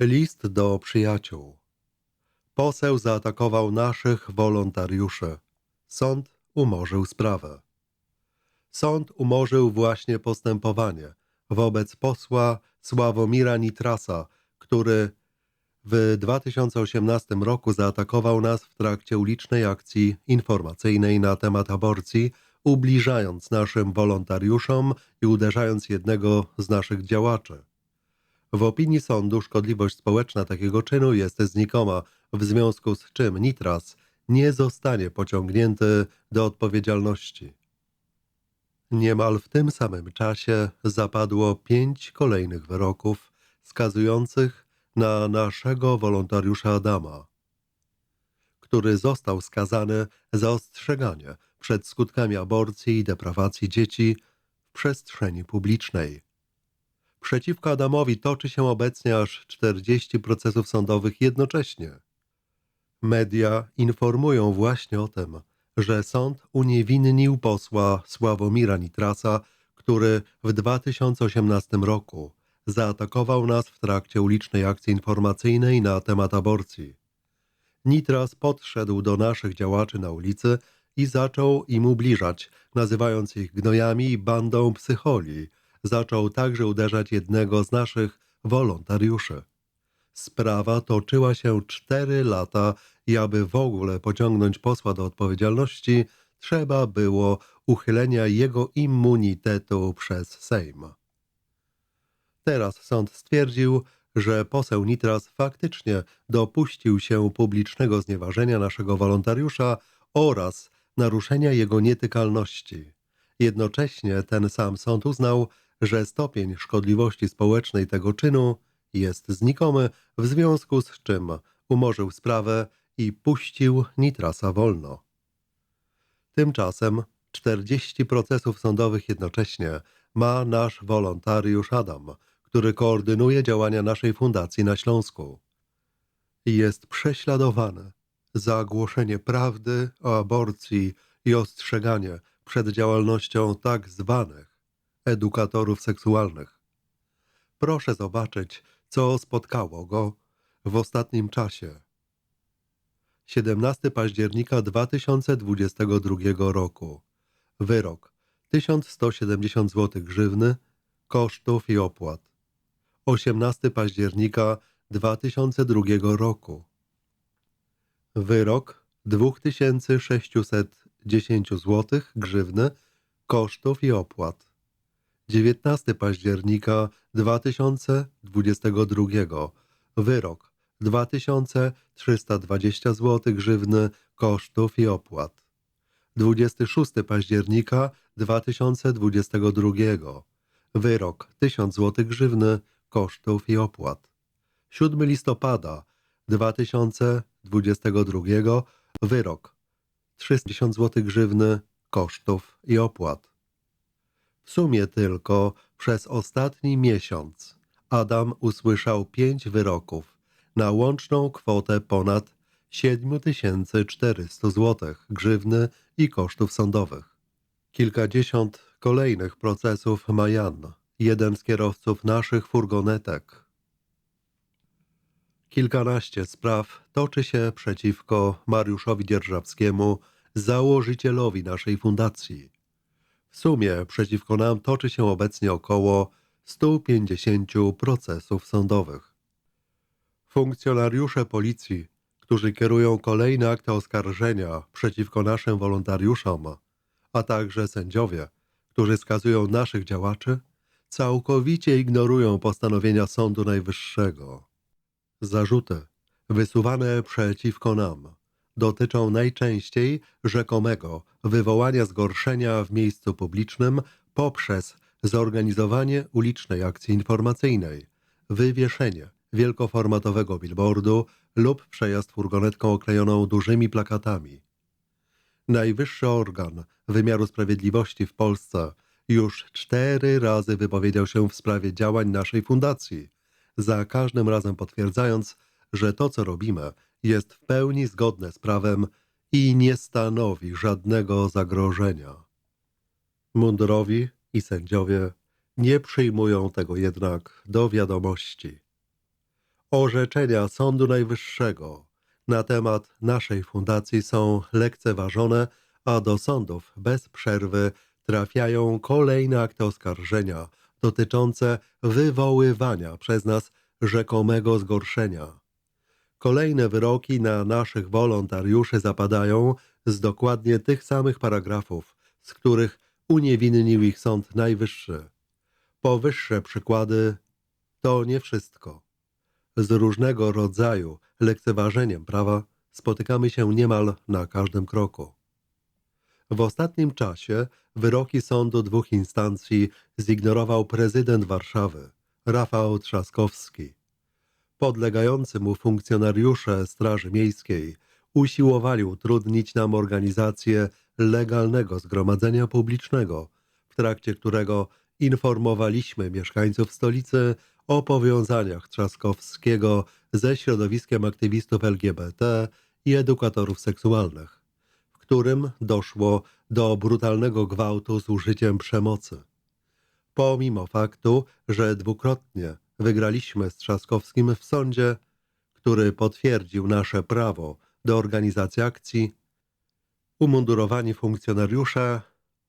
List do przyjaciół. Poseł zaatakował naszych wolontariuszy. Sąd umorzył sprawę. Sąd umorzył właśnie postępowanie wobec posła Sławomira Nitrasa, który w 2018 roku zaatakował nas w trakcie ulicznej akcji informacyjnej na temat aborcji, ubliżając naszym wolontariuszom i uderzając jednego z naszych działaczy. W opinii sądu szkodliwość społeczna takiego czynu jest znikoma, w związku z czym Nitras nie zostanie pociągnięty do odpowiedzialności. Niemal w tym samym czasie zapadło pięć kolejnych wyroków skazujących na naszego wolontariusza Adama, który został skazany za ostrzeganie przed skutkami aborcji i deprawacji dzieci w przestrzeni publicznej. Przeciwko Adamowi toczy się obecnie aż 40 procesów sądowych jednocześnie. Media informują właśnie o tym, że sąd uniewinnił posła Sławomira Nitrasa, który w 2018 roku zaatakował nas w trakcie ulicznej akcji informacyjnej na temat aborcji. Nitras podszedł do naszych działaczy na ulicy i zaczął im ubliżać, nazywając ich gnojami i bandą psycholi. Zaczął także uderzać jednego z naszych wolontariuszy. Sprawa toczyła się cztery lata i aby w ogóle pociągnąć posła do odpowiedzialności, trzeba było uchylenia jego immunitetu przez Sejm. Teraz sąd stwierdził, że poseł Nitras faktycznie dopuścił się publicznego znieważenia naszego wolontariusza oraz naruszenia jego nietykalności. Jednocześnie ten sam sąd uznał, że stopień szkodliwości społecznej tego czynu jest znikomy, w związku z czym umorzył sprawę i puścił Nitrasa wolno. Tymczasem 40 procesów sądowych jednocześnie ma nasz wolontariusz Adam, który koordynuje działania naszej fundacji na Śląsku. Jest prześladowany za głoszenie prawdy o aborcji i ostrzeganie przed działalnością tak zwanych edukatorów seksualnych. Proszę zobaczyć, co spotkało go w ostatnim czasie. 17 października 2022 roku. Wyrok 1170 zł grzywny, kosztów i opłat. 18 października 2002 roku. Wyrok 2610 zł grzywny, kosztów i opłat. 19 października 2022 Wyrok 2320 zł grzywny, kosztów i opłat. 26 października 2022 Wyrok 1000 zł grzywny, kosztów i opłat. 7 listopada 2022 Wyrok 300 zł grzywny, kosztów i opłat. W sumie tylko przez ostatni miesiąc Adam usłyszał pięć wyroków na łączną kwotę ponad 7400 zł grzywny i kosztów sądowych. Kilkadziesiąt kolejnych procesów ma Jan, jeden z kierowców naszych furgonetek. Kilkanaście spraw toczy się przeciwko Mariuszowi Dzierżawskiemu, założycielowi naszej fundacji. W sumie przeciwko nam toczy się obecnie około 150 procesów sądowych. Funkcjonariusze policji, którzy kierują kolejne akty oskarżenia przeciwko naszym wolontariuszom, a także sędziowie, którzy skazują naszych działaczy, całkowicie ignorują postanowienia Sądu Najwyższego. Zarzuty wysuwane przeciwko nam dotyczą najczęściej rzekomego wywołania zgorszenia w miejscu publicznym poprzez zorganizowanie ulicznej akcji informacyjnej, wywieszenie wielkoformatowego billboardu lub przejazd furgonetką oklejoną dużymi plakatami. Najwyższy organ wymiaru sprawiedliwości w Polsce już cztery razy wypowiedział się w sprawie działań naszej fundacji, za każdym razem potwierdzając, że to, co robimy, jest w pełni zgodne z prawem i nie stanowi żadnego zagrożenia. Mundurowi i sędziowie nie przyjmują tego jednak do wiadomości. Orzeczenia Sądu Najwyższego na temat naszej fundacji są lekceważone, a do sądów bez przerwy trafiają kolejne akty oskarżenia dotyczące wywoływania przez nas rzekomego zgorszenia. Kolejne wyroki na naszych wolontariuszy zapadają z dokładnie tych samych paragrafów, z których uniewinnił ich Sąd Najwyższy. Powyższe przykłady to nie wszystko. Z różnego rodzaju lekceważeniem prawa spotykamy się niemal na każdym kroku. W ostatnim czasie wyroki sądu dwóch instancji zignorował prezydent Warszawy, Rafał Trzaskowski. Podlegający mu funkcjonariusze Straży Miejskiej usiłowali utrudnić nam organizację legalnego zgromadzenia publicznego, w trakcie którego informowaliśmy mieszkańców stolicy o powiązaniach Trzaskowskiego ze środowiskiem aktywistów LGBT i edukatorów seksualnych, w którym doszło do brutalnego gwałtu z użyciem przemocy. Pomimo faktu, że dwukrotnie wygraliśmy z Trzaskowskim w sądzie, który potwierdził nasze prawo do organizacji akcji, umundurowani funkcjonariusze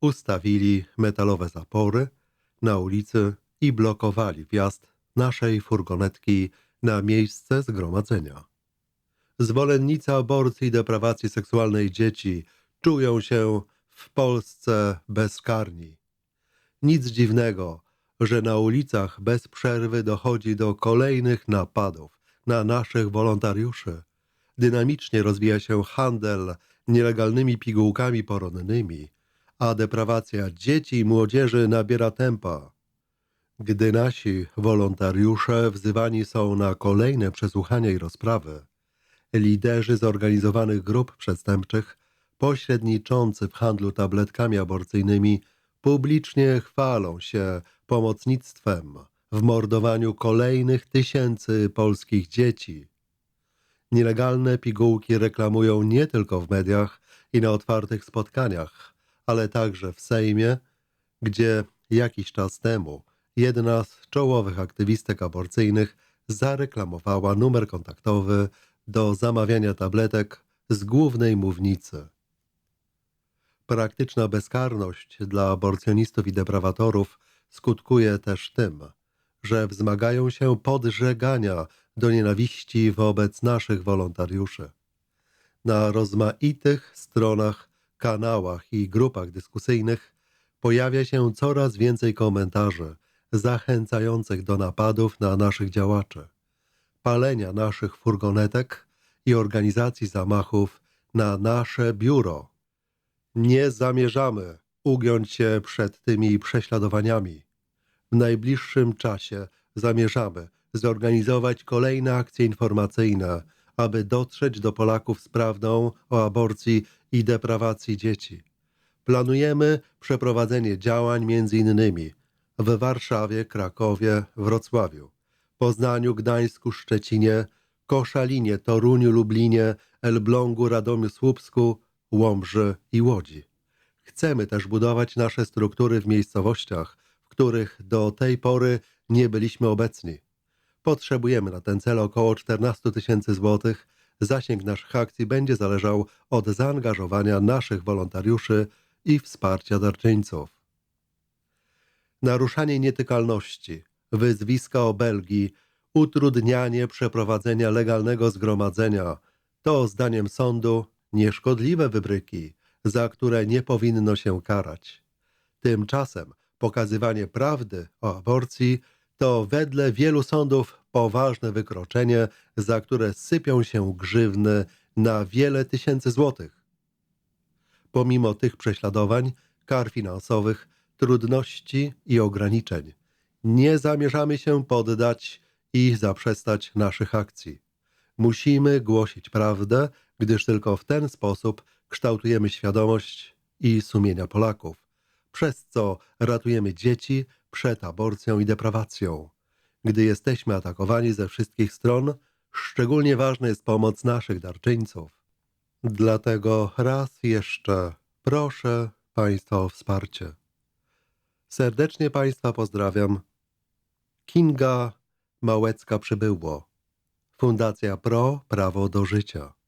ustawili metalowe zapory na ulicy i blokowali wjazd naszej furgonetki na miejsce zgromadzenia. Zwolennicy aborcji i deprawacji seksualnej dzieci czują się w Polsce bezkarni. Nic dziwnego, że na ulicach bez przerwy dochodzi do kolejnych napadów na naszych wolontariuszy. Dynamicznie rozwija się handel nielegalnymi pigułkami poronnymi, a deprawacja dzieci i młodzieży nabiera tempa. Gdy nasi wolontariusze wzywani są na kolejne przesłuchania i rozprawy, liderzy zorganizowanych grup przestępczych, pośredniczący w handlu tabletkami aborcyjnymi, publicznie chwalą się pomocnictwem w mordowaniu kolejnych tysięcy polskich dzieci. Nielegalne pigułki reklamują nie tylko w mediach i na otwartych spotkaniach, ale także w Sejmie, gdzie jakiś czas temu jedna z czołowych aktywistek aborcyjnych zareklamowała numer kontaktowy do zamawiania tabletek z głównej mównicy. Praktyczna bezkarność dla aborcjonistów i deprawatorów skutkuje też tym, że wzmagają się podżegania do nienawiści wobec naszych wolontariuszy. Na rozmaitych stronach, kanałach i grupach dyskusyjnych pojawia się coraz więcej komentarzy zachęcających do napadów na naszych działaczy, palenia naszych furgonetek i organizacji zamachów na nasze biuro. Nie zamierzamy ugiąć się przed tymi prześladowaniami. W najbliższym czasie zamierzamy zorganizować kolejne akcje informacyjne, aby dotrzeć do Polaków z prawdą o aborcji i deprawacji dzieci. Planujemy przeprowadzenie działań innymi w Warszawie, Krakowie, Wrocławiu, Poznaniu, Gdańsku, Szczecinie, Koszalinie, Toruniu, Lublinie, Elblągu, Radomiu, Słupsku, Łomży i Łodzi. Chcemy też budować nasze struktury w miejscowościach, w których do tej pory nie byliśmy obecni. Potrzebujemy na ten cel około 14 tysięcy złotych. Zasięg naszych akcji będzie zależał od zaangażowania naszych wolontariuszy i wsparcia darczyńców naruszanie nietykalności, wyzwiska o Belgii, utrudnianie przeprowadzenia legalnego zgromadzenia to, zdaniem sądu, nieszkodliwe wybryki, za które nie powinno się karać. Tymczasem pokazywanie prawdy o aborcji to wedle wielu sądów poważne wykroczenie, za które sypią się grzywny na wiele tysięcy złotych. Pomimo tych prześladowań, kar finansowych, trudności i ograniczeń. Nie zamierzamy się poddać i zaprzestać naszych akcji. Musimy głosić prawdę, gdyż tylko w ten sposób kształtujemy świadomość i sumienia Polaków, przez co ratujemy dzieci przed aborcją i deprawacją. Gdy jesteśmy atakowani ze wszystkich stron, szczególnie ważna jest pomoc naszych darczyńców. Dlatego raz jeszcze proszę Państwa o wsparcie. Serdecznie Państwa pozdrawiam. Kinga Małecka przybyło. Fundacja Pro Prawo do Życia.